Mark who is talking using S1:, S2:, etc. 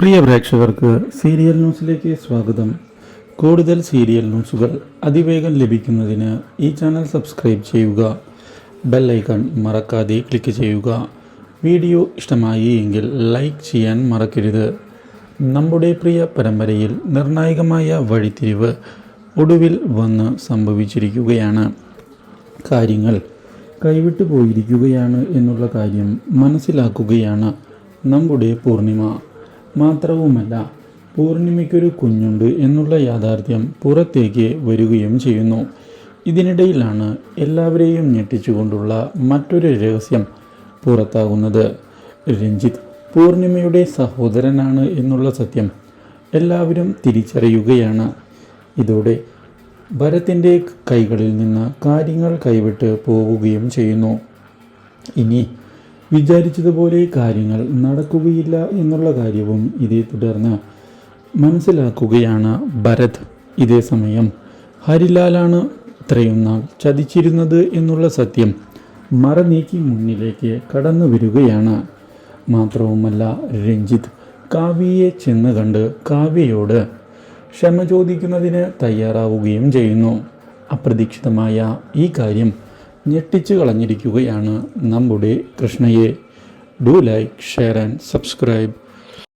S1: പ്രിയ പ്രേക്ഷകർക്ക് സീരിയൽ ന്യൂസിലേക്ക് സ്വാഗതം. കൂടുതൽ സീരിയൽ ന്യൂസുകൾ അതിവേഗം ലഭിക്കുന്നതിന് ഈ ചാനൽ സബ്സ്ക്രൈബ് ചെയ്യുക. ബെൽ ഐക്കൺ മറക്കാതെ ക്ലിക്ക് ചെയ്യുക. വീഡിയോ ഇഷ്ടമായി എങ്കിൽ ലൈക്ക് ചെയ്യാൻ മറക്കരുത്. നമ്മുടെ പ്രിയ പരമ്പരയിൽ നിർണായകമായ വഴിത്തിരിവ് ഒടുവിൽ വന്ന് സംഭവിച്ചിരിക്കുകയാണ്. കാര്യങ്ങൾ കൈവിട്ടു പോയിരിക്കുകയാണ് എന്നുള്ള കാര്യം മനസ്സിലാക്കുകയാണ് നമ്മുടെ പൂർണിമ. മാത്രവുമല്ല പൂർണിമയ്ക്കൊരു കുഞ്ഞുണ്ട് എന്നുള്ള യാഥാർത്ഥ്യം പുറത്തേക്ക് വരികയും ചെയ്യുന്നു. ഇതിനിടയിലാണ് എല്ലാവരെയും ഞെട്ടിച്ചുകൊണ്ടുള്ള മറ്റൊരു രഹസ്യം പുറത്താകുന്നത്. രഞ്ജിത്ത് പൂർണിമയുടെ സഹോദരനാണ് എന്നുള്ള സത്യം എല്ലാവരും തിരിച്ചറിയുകയാണ്. ഇതോടെ ഭരത്തിന്റെ കൈകളിൽ നിന്ന് കാര്യങ്ങൾ കൈവിട്ട് പോവുകയും ചെയ്യുന്നു. ഇനി വിചാരിച്ചതുപോലെ കാര്യങ്ങൾ നടക്കുകയില്ല എന്നുള്ള കാര്യവും ഇതേ തുടർന്ന് മനസ്സിലാക്കുകയാണ് ഭരത്. ഇതേ സമയം ഹരിലാലാണ് ഇത്രയും നാൾ ചതിച്ചിരുന്നത് എന്നുള്ള സത്യം മറനീക്കി മുന്നിലേക്ക് കടന്നു വരികയാണ്. മാത്രവുമല്ല രഞ്ജിത്ത് കാവ്യയെ ചെന്ന് കണ്ട് കാവ്യയോട് ക്ഷമ ചോദിക്കുന്നതിന് തയ്യാറാവുകയും ചെയ്യുന്നു. അപ്രതീക്ഷിതമായ ഈ കാര്യം ഞെട്ടിച്ചു കളഞ്ഞിരിക്കുകയാണ് നമ്മുടെ കൃഷ്ണയെ. Do like share and subscribe